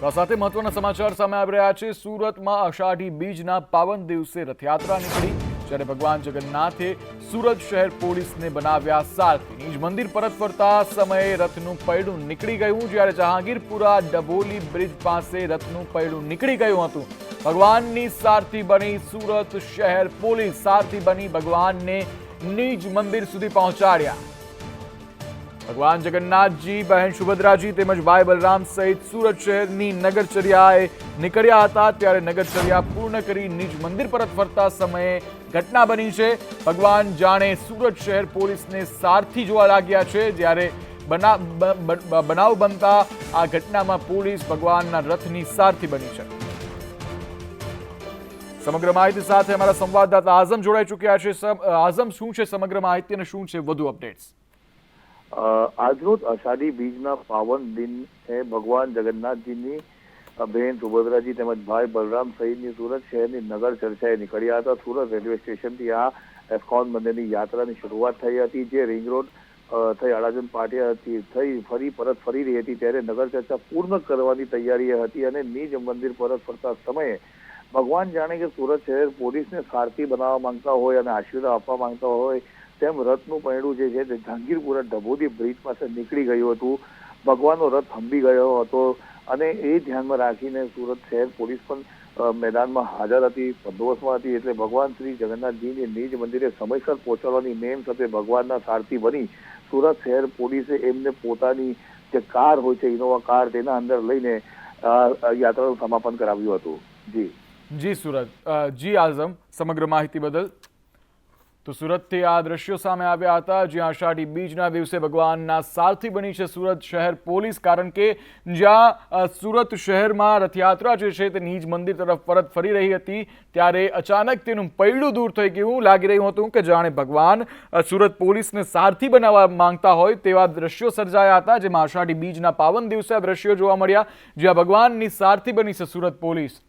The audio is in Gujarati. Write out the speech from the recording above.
તો સાથે મહત્વના સમાચાર સામે આવી રહ્યા છે. સુરતમાં અષાઢી બીજના પાવન દિવસે રથયાત્રા નીકળી. જ્યારે ભગવાન જગન્નાથે સુરત શહેર પોલીસને બનાવ્યા સારથી. નિજ મંદિર પરત ફરતા સમયે રથનું પૈડું નીકળી ગયું. જ્યારે જહાંગીરપુરા ડભોલી બ્રિજ પાસે રથનું પૈડું નીકળી ગયું હતું. ભગવાનની સારથી બની સુરત શહેર પોલીસ. સારથી બની ભગવાનને નિજ મંદિર સુધી પહોંચાડ્યા. ભગવાન જગન્નાથજી, બહેન સુભદ્રાજી તેમજ ભાઈ બલરામ સહિત સુરત શહેરની નગરચર્યાએ નીકળ્યા હતા. ત્યારે નગરચર્યા પૂર્ણ કરી નિજ મંદિર પરત ફરતા સમયે ઘટના બની છે. ભગવાન જાણે સુરત શહેર પોલીસને સારથી જોવા લાગ્યા છે. જ્યારે બના બનાવ બનતા આ ઘટનામાં પોલીસ ભગવાનના રથની સારથી બની છે. સમગ્ર માહિતી સાથે અમારા સંવાદદાતા આઝમ જોડાઈ ચૂક્યા છે. આઝમ, શું છે સમગ્ર માહિતી અને શું છે વધુ અપડેટ્સ? આજરોજ અષાઢી બીજના પાવન દિને ભગવાન જગન્નાથજીની બહેન સુભદ્રાજી તેમજ ભાઈ બલરામ સહિતની સુરત શહેરની નગર ચર્ચાએ નીકળ્યા હતા. સુરત રેલવે સ્ટેશનથી આ એસ્કોન મંદિરની યાત્રાની શરૂઆત થઈ હતી. જે રિંગ રોડ થઈ અડાજન પાટિયાથી થઈ ફરી પરત ફરી રહી હતી ત્યારે નગર ચર્ચા પૂર્ણ કરવાની તૈયારી હતી અને નિજ મંદિર પરત ફરતા સમયે ભગવાન જાણે કે સુરત શહેર પોલીસને સારથી બનાવવા માંગતા હોય અને આશીર્વાદ આપવા માંગતા હોય તેમ રથનું પૈડું જે છે તે જહાંગીરપુરા ડભોદી બ્રિજ નીકળી ગયું હતું. ભગવાનનો રથ થંભી ગયો હતો અને એ ધ્યાનમાં રાખીને સુરત શહેર પોલીસ પણ મેદાનમાં હાજર હતી, બંદોબસ્તમાં હતી એટલે ભગવાન શ્રી જગન્નાથજીની નિજ મંદિરે સમયસર પહોંચાડવાની નેમ સાથે ભગવાનના સારથી બની સુરત શહેર પોલીસે એમને પોતાની જે કાર હોય છે, ઇનોવા કાર તેના અંદર લઈને યાત્રાનું સમાપન કરાવ્યું હતું. જી. જી સુરત. જી આઝમ, સમગ્ર માહિતી બદલ તો સુરતથી આ દ્રશ્યો સામે આવ્યા હતા, જ્યાં અષાઢી બીજના દિવસે ભગવાનના સારથી બની છે સુરત શહેર પોલીસ, કારણ કે જ્યાં સુરત શહેરમાં રથયાત્રા જે છે તે નિજ મંદિર તરફ પરત ફરી રહી હતી, ત્યારે અચાનક તેનું પૈડું દૂર થઈ ગયું. લાગી રહ્યું હતું કે જાણે ભગવાન સુરત પોલીસને સારથી બનાવવા માંગતા હોય તેવા દ્રશ્યો સર્જાયા હતા, જેમાં અષાઢી બીજના પાવન દિવસે આ દ્રશ્યો જોવા મળ્યા, જ્યાં ભગવાનની સારથી બની છે સુરત પોલીસ.